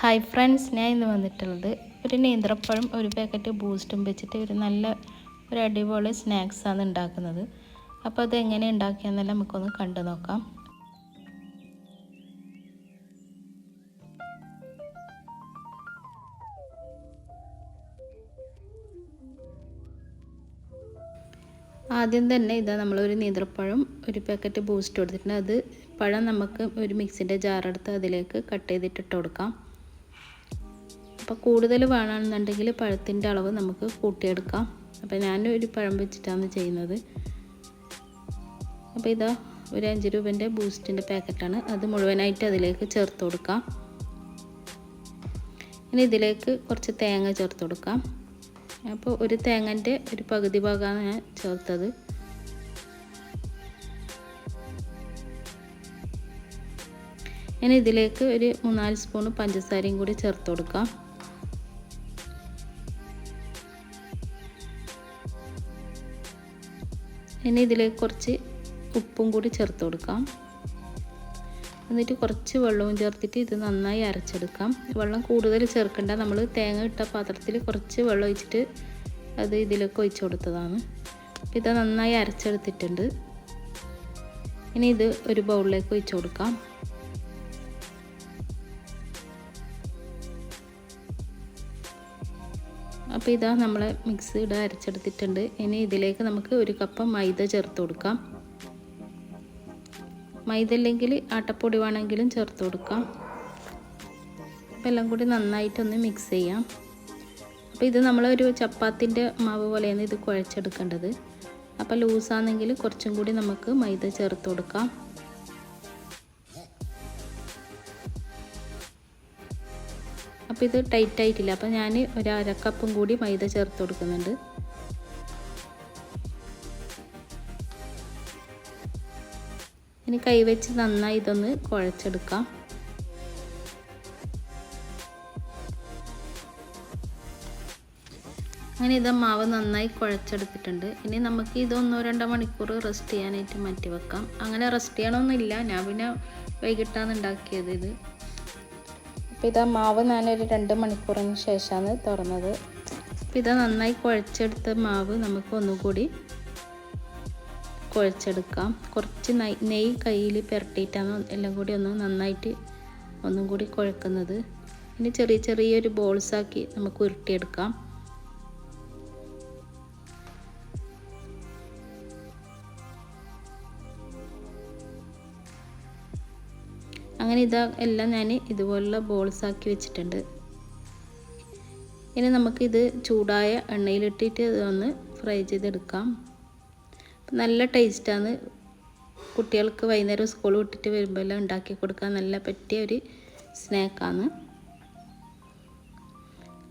Hi friends ഞാൻ ഇന്ന് വന്നിട്ടുള്ളത് ഒരു നേന്ത്രപ്പഴം ഒരു പാക്കറ്റ് ബൂസ്റ്റും വെച്ചിട്ട് ഒരു നല്ല ഒരു അടിപൊളി സ്നാക്സാണ് ഉണ്ടാക്കുന്നത്. അപ്പോൾ അത് എങ്ങനെ ഉണ്ടാക്കിയെന്നെല്ലാം നമുക്കൊന്ന് കണ്ടു നോക്കാം. ആദ്യം തന്നെ ഇതാ നമ്മളൊരു നീന്തപ്പഴം ഒരു പാക്കറ്റ് ബൂസ്റ്റ് കൊടുത്തിട്ടുണ്ട്. അത് പഴം നമുക്ക് ഒരു മിക്സിന്റെ ജാറെടുത്ത് അതിലേക്ക് കട്ട് ചെയ്തിട്ടിട്ട് കൊടുക്കാം. അപ്പോൾ കൂടുതൽ വേണമെന്നുണ്ടെങ്കിൽ പഴത്തിന്റെ അളവ് നമുക്ക് കൂട്ടിയെടുക്കാം. അപ്പോൾ ഞാൻ ഒരു പഴം വെച്ചിട്ടാണ് ചെയ്യുന്നത്. അപ്പോൾ ഇതാ ഒരു അഞ്ച് രൂപന്റെ ബൂസ്റ്റിന്റെ പാക്കറ്റാണ്. അത് മുഴുവനായിട്ട് അതിലേക്ക് ചേർത്ത് കൊടുക്കാം. ഇനി ഇതിലേക്ക് കുറച്ച് തേങ്ങ ചേർത്ത് കൊടുക്കാം. അപ്പോൾ ഒരു തേങ്ങന്റെ ഒരു പകുതി ഭാഗമാണ് ഞാൻ ചേർത്തത്. ഇനി ഇതിലേക്ക് ഒരു മൂന്നാൽ സ്പൂൺ പഞ്ചസാരയും കൂടി ചേർത്ത് കൊടുക്കാം. ഇനി ഇതിലേക്ക് കുറച്ച് ഉപ്പും കൂടി ചേർത്ത് കൊടുക്കാം. എന്നിട്ട് കുറച്ച് വെള്ളവും ചേർത്തിട്ട് ഇത് നന്നായി അരച്ചെടുക്കാം. വെള്ളം കൂടുതൽ ചേർക്കണ്ട. നമ്മൾ തേങ്ങ ഇട്ട പാത്രത്തിൽ കുറച്ച് വെള്ളം ഒഴിച്ചിട്ട് അത് ഇതിലേക്ക് ഒഴിച്ചു കൊടുത്തതാണ്. ഇത് നന്നായി അരച്ചെടുത്തിട്ടുണ്ട്. ഇനി ഇത് ഒരു ബൗളിലേക്ക് ഒഴിച്ചു കൊടുക്കാം. അപ്പോൾ ഇതാ നമ്മൾ മിക്സ് ഇടാൻ അരച്ചെടുത്തിട്ടുണ്ട്. ഇനി ഇതിലേക്ക് നമുക്ക് ഒരു കപ്പ് മൈദ ചേർത്ത് കൊടുക്കാം. മൈദ അല്ലെങ്കിൽ ആട്ടപ്പൊടി വേണമെങ്കിലും ചേർത്ത് കൊടുക്കാം. അപ്പോൾ എല്ലാം കൂടി നന്നായിട്ടൊന്ന് മിക്സ് ചെയ്യാം. അപ്പോൾ ഇത് നമ്മളൊരു ചപ്പാത്തിന്റെ മാവ് പോലെയാണ് ഇത് കുഴച്ചെടുക്കേണ്ടത്. അപ്പോൾ ലൂസാണെങ്കിൽ കുറച്ചും കൂടി നമുക്ക് മൈദ ചേർത്ത് കൊടുക്കാം. അപ്പോൾ ഇത് ടൈറ്റ് ആയിട്ടില്ല. അപ്പോൾ ഞാൻ ഒരു അരക്കപ്പും കൂടി മൈദ ചേർത്ത് കൊടുക്കുന്നുണ്ട്. ഇനി കൈവച്ച് നന്നായി ഇതൊന്ന് കുഴച്ചെടുക്കാം. അങ്ങനെ ഇത് മാവ് നന്നായി കുഴച്ചെടുത്തിട്ടുണ്ട്. ഇനി നമുക്ക് ഇത് ഒന്നോ രണ്ടോ മണിക്കൂർ റെസ്റ്റ് ചെയ്യാനായിട്ട് മാറ്റി വെക്കാം. അങ്ങനെ റെസ്റ്റ് ചെയ്യണമെന്നില്ല ഞാൻ പിന്നെ വൈകിട്ടാണ് ഉണ്ടാക്കിയത് ഇത്. അപ്പോൾ ഇതാ മാവ് ഞാനൊരു രണ്ട് മണിക്കൂറിന് ശേഷമാണ് തുറന്നത്. അപ്പോൾ ഇതാ നന്നായി കുഴച്ചെടുത്ത മാവ് നമുക്ക് ഒന്നുകൂടി കുഴച്ചെടുക്കാം. കുറച്ച് നെയ് കയ്യിൽ പുരട്ടിയിട്ടാണ് എല്ലാം കൂടി ഒന്ന് നന്നായിട്ട് ഒന്നും കൂടി കുഴക്കുന്നത്. ഇനി ചെറിയ ചെറിയൊരു ബോൾസാക്കി നമുക്ക് ഉരുട്ടിയെടുക്കാം. അങ്ങനെ ഇതാ എല്ലാം ഞാൻ ഇതുപോലുള്ള ബോൾസ് ആക്കി വെച്ചിട്ടുണ്ട്. ഇനി നമുക്കിത് ചൂടായ എണ്ണയിലിട്ടിട്ട് ഇതൊന്ന് ഫ്രൈ ചെയ്തെടുക്കാം. നല്ല ടേസ്റ്റാണ് കുട്ടികൾക്ക് വൈകുന്നേരം സ്കൂൾ വിട്ടിട്ട് വരുമ്പോൾ എല്ലാം ഉണ്ടാക്കി കൊടുക്കാൻ നല്ല പറ്റിയ ഒരു സ്നാക്കാണ്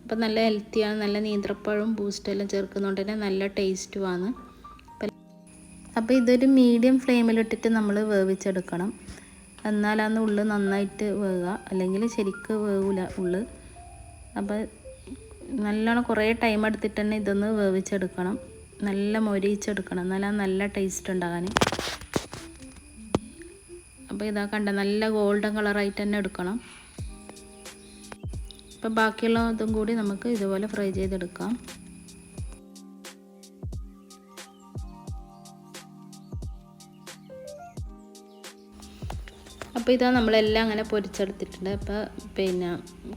അപ്പം നല്ല ഹെൽത്തിയാണ് നല്ല നീന്തപ്പഴവും ബൂസ്റ്റെല്ലാം ചേർക്കുന്നതുകൊണ്ട് തന്നെ നല്ല ടേസ്റ്റുമാണ് അപ്പോൾ ഇതൊരു മീഡിയം ഫ്ലെയിമിലിട്ടിട്ട് നമ്മൾ വേവിച്ചെടുക്കണം. എന്നാലാണ് ഉള്ളു നന്നായിട്ട് വേവുക. അല്ലെങ്കിൽ ശരിക്ക് വേവില്ല ഉള്ളു. അപ്പോൾ നല്ലോണം കുറേ ടൈം എടുത്തിട്ട് തന്നെ ഇതൊന്ന് വേവിച്ചെടുക്കണം. നല്ല മൊരിയിച്ചെടുക്കണം. എന്നാലാണ് നല്ല ടേസ്റ്റ് ഉണ്ടാകാൻ അപ്പോൾ ഇതാ കണ്ട നല്ല ഗോൾഡൻ കളറായിട്ട് തന്നെ എടുക്കണം. അപ്പോൾ ബാക്കിയുള്ള ഇതും കൂടി നമുക്ക് ഇതുപോലെ ഫ്രൈ ചെയ്തെടുക്കാം. അപ്പോൾ ഇതാ നമ്മളെല്ലാം അങ്ങനെ പൊരിച്ചെടുത്തിട്ടുണ്ട്. അപ്പോൾ പിന്നെ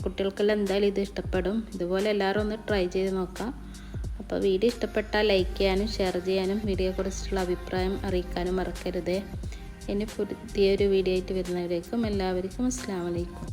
കുട്ടികൾക്കെല്ലാം എന്തായാലും ഇത് ഇഷ്ടപ്പെടും. ഇതുപോലെ എല്ലാവരും ഒന്ന് ട്രൈ ചെയ്ത് നോക്കാം. അപ്പോൾ വീഡിയോ ഇഷ്ടപ്പെട്ടാൽ ലൈക്ക് ചെയ്യാനും ഷെയർ ചെയ്യാനും വീഡിയോയെക്കുറിച്ചുള്ള അഭിപ്രായം അറിയിക്കാനും മറക്കരുത്. ഇനി പുതിയൊരു വീഡിയോ ആയിട്ട് വരുന്നവരേക്കും എല്ലാവർക്കും അസ്സാം വലൈക്കും